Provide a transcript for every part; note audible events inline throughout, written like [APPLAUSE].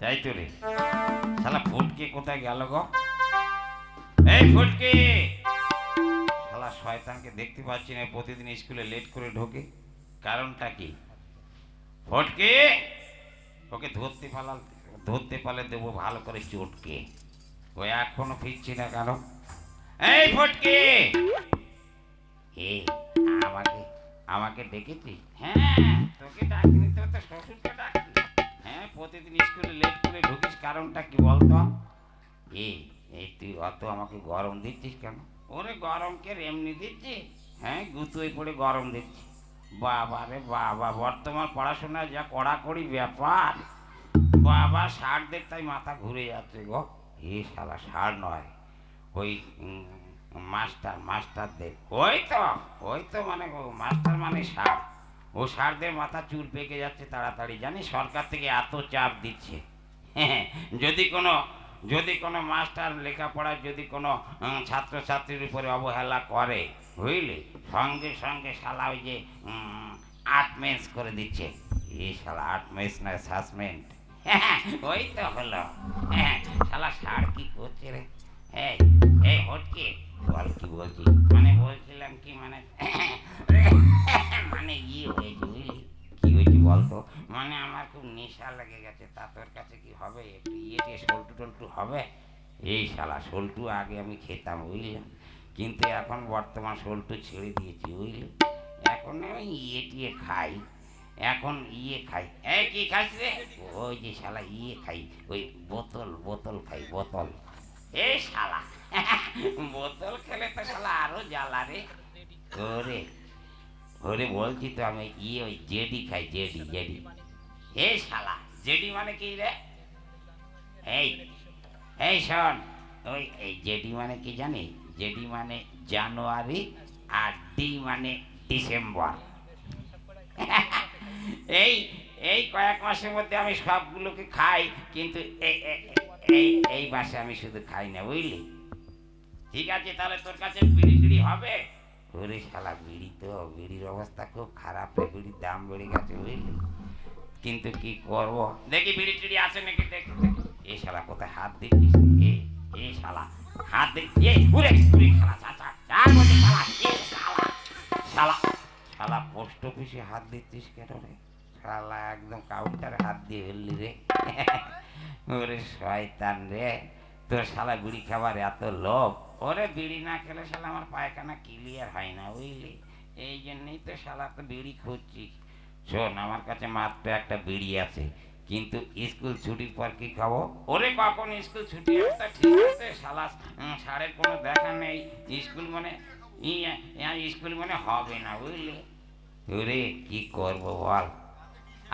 তাই তো রে। শালা ফুটকে কোথায় গেল গো? এই ফুটকে! শালা শয়তানকে দেখতে পাচ্ছি না, প্রতিদিন স্কুলে লেট করে ঢোকে। কারণটা কি? ফটকে! ওকে ধরতে পালাল ধরতে পারলে দেবো ভালো করে চটকে। ও এখনও ফিরছি না কেন? এই ফটকে! এ, আমাকে আমাকে ডেকেছিস? হ্যাঁ তোকে ডাকিনি তো তোর শ্বশুরকে ডাকি হ্যাঁ প্রতিদিন স্কুলে লেট করে ঢুকিস, কারণটা কি বলতো? এই তুই অত আমাকে গরম দিচ্ছিস কেন? ওরে গরমকে এমনি দিচ্ছি হ্যাঁ গুতুয়ে পড়ে গরম দিচ্ছি। বাবা রে বাবা, বর্তমান পড়াশোনায় যা কড়াকড়ি ব্যাপার। বাবা ষাটদের তাই মাথা ঘুরে যাচ্ছে গো। এ শালা ষাট নয়, ওই মাস্টার, মাস্টারদের। ওই তো ওই তো মানে মাস্টার মানে ষাট। ও সারদের মাথা চুল পেকে যাচ্ছে তাড়াতাড়ি জানি সরকার থেকে এত চাপ দিচ্ছে। হ্যাঁ, যদি কোনো যদি কোনো মাস্টার লেখাপড়ায় যদি কোনো ছাত্রছাত্রীর উপরে অবহেলা করে বুঝলি? সঙ্গে সঙ্গে শালা ওই যে উম, আট মেন্স করে দিচ্ছে। এই শালা আট মেন্স না সাসপেন্ড ওই তো হলো। হ্যাঁ শালা সার কি করছে রে? এই এই হটকে বল কি বলছি মানে বলছিলাম কি মানে মানে ইয়ে হয়েছে বুঝলি কি হয়েছে বলতো? মানে আমার খুব নেশা লেগে গেছে। তা তোর কাছে কি হবে? একটু ইয়ে টিয়ে সল্টু টল্টু হবে? এই শালা সল্টু আগে আমি খেতাম বুঝলাম কিন্তু এখন বর্তমান সল্টু ছেড়ে দিয়েছি, বুঝলি? এখন আমি ইয়ে টিয়ে খাই। এখন ইয়ে খাই। এই, কি খাস রে? ওই যে শালা ইয়ে খাই, ওই বোতল বোতল খাই, বোতল। এই শালা, [LAUGHS] বোতল খেলে তো শালা আরও জ্বালা রে। ওরে ওরে বলছি তো আমি ইয়ে ওই জেডি খাই, জেডি জেডি। হে শালা, জেডি মানে কি রে? এই এই শোন, ওই, এই জেডি মানে কি জানি? জেডি মানে জানুয়ারি আর ডি মানে ডিসেম্বর। [LAUGHS] এই এই কয়েক মাসের মধ্যে আমি সবগুলোকে খাই, কিন্তু এই, এই- মাসে আমি শুধু খাই না, বুঝলি? ঠিক আছে, তাহলে তোর কাছে বিড়ি হবে? ওরে শালা বিড়ি তো, বিড়ির অবস্থা খুব খারাপ বিড়ির দাম বেড়ে গেছে বুঝলি? কিন্তু কি করব? দেখি বিড়ি টিড়ি আছে নাকি, দেখি এ শালা কোথায় হাত দিচ্ছিস? এ এই শালা, হাত দি এ উরে উরে শালা চা চা চা বলছি শালা, এ শালা শালা শালা, পোস্ট অফিসে হাত দিচ্ছিস কেন রে? শালা, একদম কাউন্টারে হাত দিয়ে ফেললি রে। ওরে শয়তান রে। তোর শালা বিড়ি খাবার এত লোভ। ওরে বিড়ি না খেলে শালা আমার পায়খানা ক্লিয়ার হয় না, বুঝলি? এই জন্যই তো শালা তো বিড়ি খুঁজছি শোন, আমার কাছে মাত্র একটা বিড়ি আছে, কিন্তু স্কুল ছুটির পর কি খাব? ওরে কখন স্কুল ছুটি? ঠিক আছে, শালা সারের কোনো দেখা নেই। স্কুল মানে স্কুল মানে হবে না, বুঝলি? ওরে কি করব বল?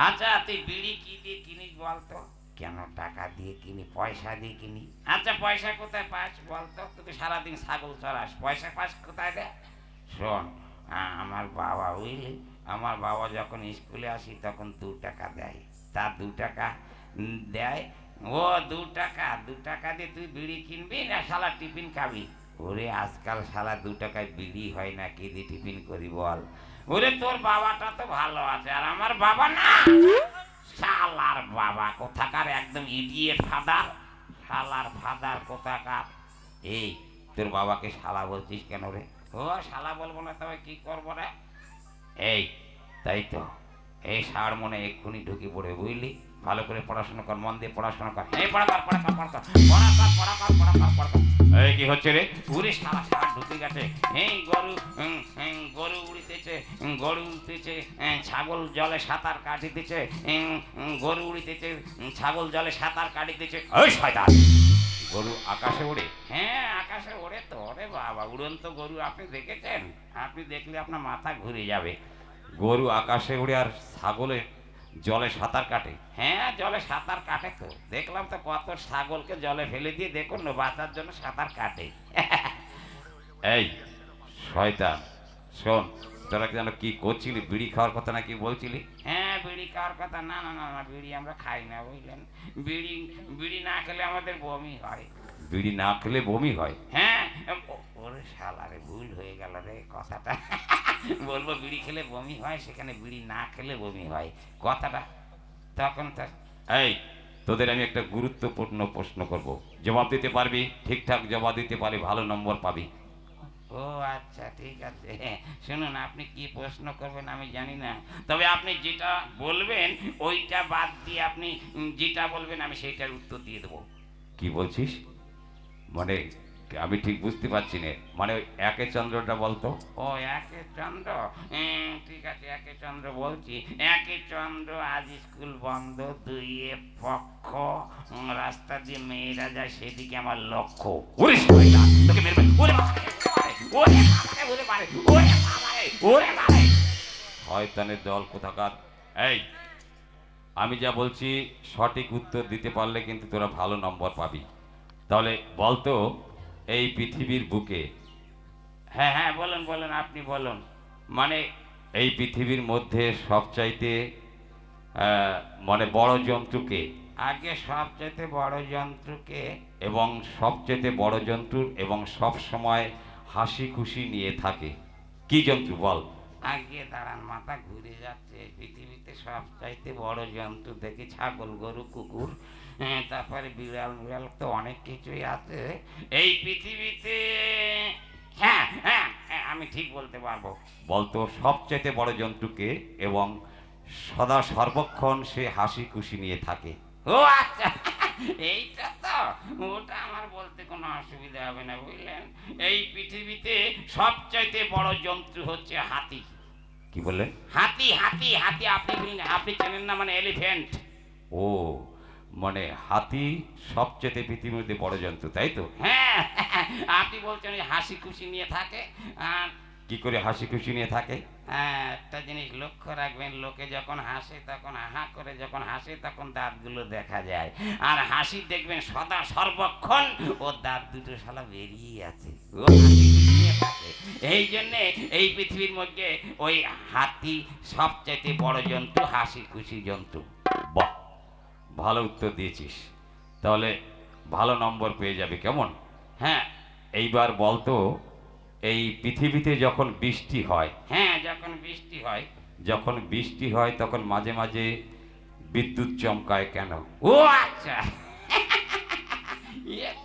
আচ্ছা তুই বিড়ি কি দিয়ে কিনিস বলতো কেন টাকা দিয়ে কিনি, পয়সা দিয়ে কিনি? আচ্ছা পয়সা কোথায় পাস বলতো তুই সারাদিন ছাগল চড়াস, পয়সা পাস কোথায় দে শোন আমার বাবা বুঝলি? আমার বাবা যখন স্কুলে আসি তখন দু টাকা দেয়। তা দু টাকা দেয়? ও, দু টাকা দু টাকা দিয়ে তুই বিড়ি কিনবি না শালা টিফিন খাবি? ওরে, আজকাল শালা দু টাকায় বিড়ি হয় না, কি দিয়ে টিফিন করি বল? ওরে, তোর বাবাটা তো ভালো আছে আর আমার বাবা না। একদম ইডিয়েট ফাদার, শালার ফাদার কোথাকার? এই, তোর বাবাকে শালা বলছিস কেন রে? ও, শালা বলব না তবে কি করব রে? এই, তাই তো। এই সার মনে এক্ষুনি ঢুকে পড়ে, বুঝলি? ভালো করে পড়াশোনা কর, মন দিয়ে পড়াশোনা কর। এই, পড়া কর পড়া কর পড়া কর। পড়া কর পড়া কর পড়া কর পড়া কর। এই কি হচ্ছে রে? পুরে সারা সার ঢুকে গেছে। এই গরু গরু উড়িতেছে গরু উড়িতেছে ছাগল জলে সাঁতার কাটিতেছে গরু উড়িতেছে ছাগল জলে সাঁতার কাটিতেছে ওই শয়তান! গরু আকাশে ওড়ে। হ্যাঁ আকাশে ওড়ে তো। ওরে বাবা, উড়ন্ত গরু আপনি দেখেছেন? আপনি দেখলে আপনার মাথা ঘুরে যাবে। গরু আকাশে উড়ে আর ছাগলে জলে সাঁতার কাটে। হ্যাঁ জলে সাঁতার কাটে তো। দেখলাম তো কত ছাগলকে জলে ফেলে দিয়ে দেখুন না বাঁচার জন্য সাঁতার কাটে। এই শয়তান শোন তোরা কি যেন কি করছিলি? বিড়ি খাওয়ার কথা নাকি বলছিলি? হ্যাঁ বিড়ি খাওয়ার কথা। না না না না বিড়ি আমরা খাই না বুঝলেন? বিড়ি বিড়ি না খেলে আমাদের বমি হয়। বিড়ি না খেলে বমি হয়? হ্যাঁ ওরে শালারে ভুল হয়ে গেল রে কথাটা। [LAUGHS] বলব বিড়ি খেলে বমি হয় সেখানে বিড়ি না খেলে বমি হয়। কথাটা তখন তো এই তোদের আমি একটা গুরুত্বপূর্ণ প্রশ্ন করব। জবাব দিতে পারবি? ঠিকঠাক জবাব দিতে পারলে ভালো নম্বর পাবি। ও আচ্ছা ঠিক আছে। শুনুন আপনি কি প্রশ্ন করবেন আমি জানি না। তবে আপনি যেটা বলবেন ওইটা বাদ দিয়ে আপনি যেটা বলবেন আমি সেইটার উত্তর দিয়ে দেবো। কি বলছিস? মানে আমি ঠিক বুঝতে পারছি না। মানে ওই একে চন্দ্রটা বলতো? ও একে চন্দ্র? ঠিক আছে একে চন্দ্র বলছি। একে চন্দ্র আজ স্কুল বন্ধ দুইয়ে পক্ষ। রাস্তা দিয়ে মেয়েরা যায় সেদিকে আমার লক্ষ্য। ওরে তোকে মেরে ফেলব। ওরে ওরে ওরে বাবারে, ওরে বাবারে, ওরে বাবারে। শয়তানের দল কোথাকার? এই আমি যা বলছি সঠিক উত্তর দিতে পারলে কিন্তু তোরা ভালো নম্বর পাবি। তাহলে বলতো এই পৃথিবীর বুকে। হ্যাঁ হ্যাঁ বলুন বলুন আপনি বলুন। মানে এই পৃথিবীর মধ্যে সবচাইতে মানে বড় জন্তুকে। আগে সবচেয়ে বড় জন্তুকে। এবং সবচেয়ে বড় জন্তুর এবং সব সময় হাসি খুশি নিয়ে থাকে। কি জন্তু বল। আগে দাঁড়ান মাথা ঘুরে যাচ্ছে। পৃথিবীতে সবচাইতে বড় জন্তু দেখি ছাগল গরু কুকুর। তারপরে বিড়াল বিড়াল তো অনেক কিছুই আছে। এই পৃথিবীতে হ্যাঁ হ্যাঁ হ্যাঁ, আমি ঠিক বলতে পারব। বলতো সবচাইতে বড় জন্তুকে এবং সদা সর্বক্ষণ সে হাসি খুশি নিয়ে থাকে। ও আচ্ছা এইটা তো ওটা আমার বলতে কোনো অসুবিধা হবে না বুঝলেন? এই পৃথিবীতে সবচাইতে বড় জন্তু হচ্ছে হাতি। কি বললেন? হাতি হাতি হাতি আপনি আপনি চেনেন না মানে এলিফ্যান্ট। ও মানে হাতি সবচেয়ে পৃথিবীর মধ্যে বড় জন্তু তাই তো? হ্যাঁ আপনি বলছেন ওই হাসি খুশি নিয়ে থাকে আর কি করে হাসি খুশি নিয়ে থাকে? হ্যাঁ, একটা জিনিস লক্ষ্য রাখবেন লোকে যখন হাসে তখন আহা করে যখন হাসে তখন দাঁতগুলো দেখা যায় আর হাসি দেখবেন সদা সর্বক্ষণ ওর দাঁত দুটো শালা বেরিয়ে আছে ও হাসি খুশি নিয়ে থাকে। এই জন্যে এই পৃথিবীর মধ্যে ওই হাতি সবচাইতে বড় জন্তু হাসি খুশি জন্তু বাহ ভালো উত্তর দিয়েছিস। তাহলে ভালো নম্বর পেয়ে যাবে কেমন? হ্যাঁ এইবার বলতো, এই পৃথিবীতে যখন বৃষ্টি হয় হ্যাঁ যখন বৃষ্টি হয়, যখন বৃষ্টি হয় তখন মাঝে মাঝে বিদ্যুৎ চমকায় কেন? ও আচ্ছা।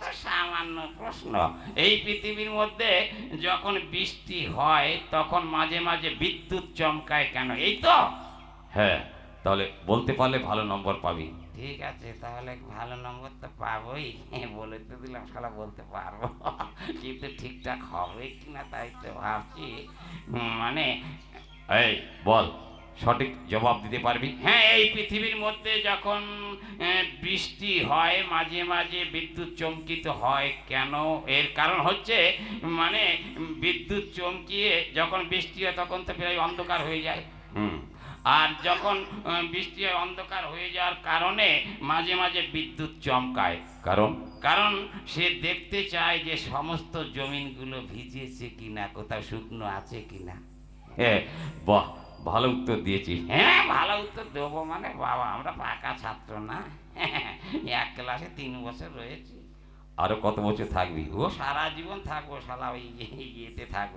তো সামান্য প্রশ্ন। এই পৃথিবীর মধ্যে যখন বৃষ্টি হয় তখন মাঝে মাঝে বিদ্যুৎ চমকায় কেন? এই তো। হ্যাঁ তাহলে বলতে পারলে ভালো নম্বর পাবি। ঠিক আছে তাহলে ভালো নম্বর তো পাবোই। [LAUGHS] বলে তো দিলাম শালা বলতে পারব। [LAUGHS] কিন্তু ঠিকঠাক হবে কিনা তাই তো ভাবছি। মানে এই বল সঠিক জবাব দিতে পারবি? হ্যাঁ এই পৃথিবীর মধ্যে যখন বৃষ্টি হয় মাঝে মাঝে বিদ্যুৎ চমকিত হয় কেন? এর কারণ হচ্ছে মানে বিদ্যুৎ চমকিয়ে যখন বৃষ্টি হয় তখন তো প্রায় অন্ধকার হয়ে যায়। হুম। আর যখন বৃষ্টি অন্ধকার হয়ে যাওয়ার কারণে মাঝে মাঝে বিদ্যুৎ চমকায়। কারণ? কারণ সে দেখতে চায় যে সমস্ত জমিনগুলো ভিজেছে কিনা কোথাও শুকনো আছে কিনা। হ্যাঁ বাহ ভালো উত্তর দিয়েছিস। হ্যাঁ ভালো উত্তর দেবো মানে বাবা আমরা পাকা ছাত্র না। এক ক্লাসে তিন বছর রয়েছি। আরও কত বছর থাকবি? ও সারা জীবন থাকব শালা ওই ইয়েতে থাকব?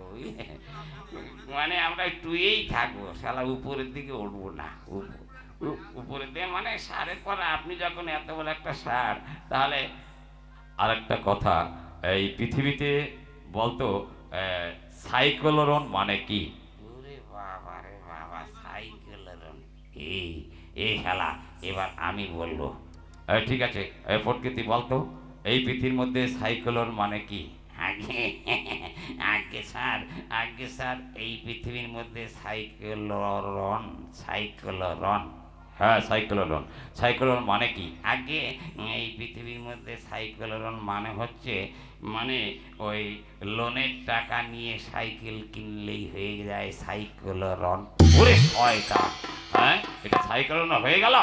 মানে আমরা টুয়েই থাকব শালা উপরের দিকে উঠবো না উপ- উপ- উপরের দিকে মানে সারের পর আপনি যখন এত বড় একটা সার তাহলে আর একটা কথা এই পৃথিবীতে বলতো সাইক্লোরন মানে কি? ওরে বাবা রে বাবা এই এই খেলা এবার আমি বলব। এই, ঠিক আছে এই প্রকৃতি বলতো এই পৃথিবীর মধ্যে সাইক্লোন মানে কি? আগে আগে স্যার আগে স্যার, এই পৃথিবীর মধ্যে সাইকেলরন সাইকেলরন। হ্যাঁ সাইক্লোরন। সাইক্লোন মানে কি? আগে, এই পৃথিবীর মধ্যে সাইকেলরন মানে হচ্ছে মানে ওই লোনের টাকা নিয়ে সাইকেল কিনলেই হয়ে যায় সাইকেলরন। ওরে শয়তান! হ্যাঁ এটা সাইক্লোন হয়ে গেল?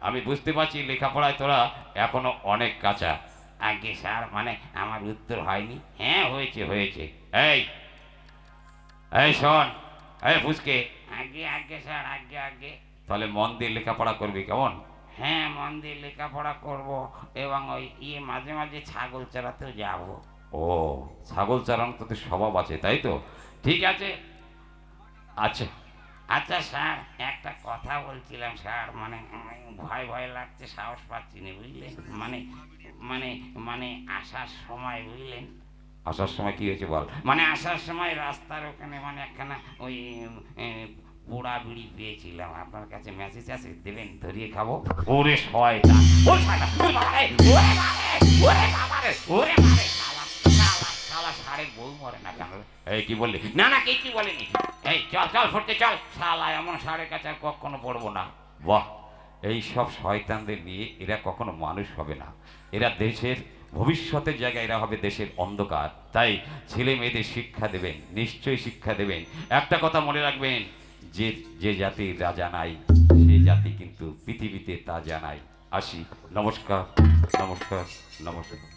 আমি বুঝতে পারছি লেখাপড়ায় তোরা এখনও অনেক কাঁচা। আগে স্যার মানে আমার উত্তর হয়নি। হ্যাঁ হয়েছে হয়েছে। এই এই শোন এই ফুসকে আগে আগে স্যার আগে আগে। তাহলে মন দিয়ে লেখাপড়া করবি কেমন? হ্যাঁ মন দিয়ে লেখাপড়া করব এবং ওই ইয়ে মাঝে মাঝে ছাগল চড়াতেও যাব। ও ছাগল চালানো তো স্বভাব আছে তাই তো? ঠিক আছে। আচ্ছা। আচ্ছা স্যার একটা কথা বলছিলাম স্যার মানে ভয় ভয় লাগছে সাহস পাচ্ছি না বুঝলেন? মানে মানে মানে আসার সময় বুঝলেন? আসার সময় কি হয়েছে বল? মানে আসার সময় রাস্তার ওখানে মানে একখানা ওই পোড়া বিড়ি পেয়েছিলাম। আপনার কাছে মেসেজ আছে? দেবেন ধরিয়ে খাব। ওরে শয়তান! ওরে বাবা ওরে বাবা ওরে বাবা বউ মরে না কেন? এই, কি বললি? না না কিছু বলিনি। এই, চল চল ফুটতে চল। শালা, এমন ষাঁড়ের কাছে আর কখনো পড়ব না। বাহ, এই সব শয়তানদের নিয়ে এরা কখনো মানুষ হবে না। এরা দেশের, ভবিষ্যতের জায়গায় এরা হবে দেশের অন্ধকার। তাই ছেলে মেয়েদের শিক্ষা দেবেন, নিশ্চয়ই শিক্ষা দেবেন। একটা কথা মনে রাখবেন, যে যে জাতির রাজা নাই, সে জাতি কিন্তু পৃথিবীতে তা জানাই আসি, নমস্কার নমস্কার নমস্কার।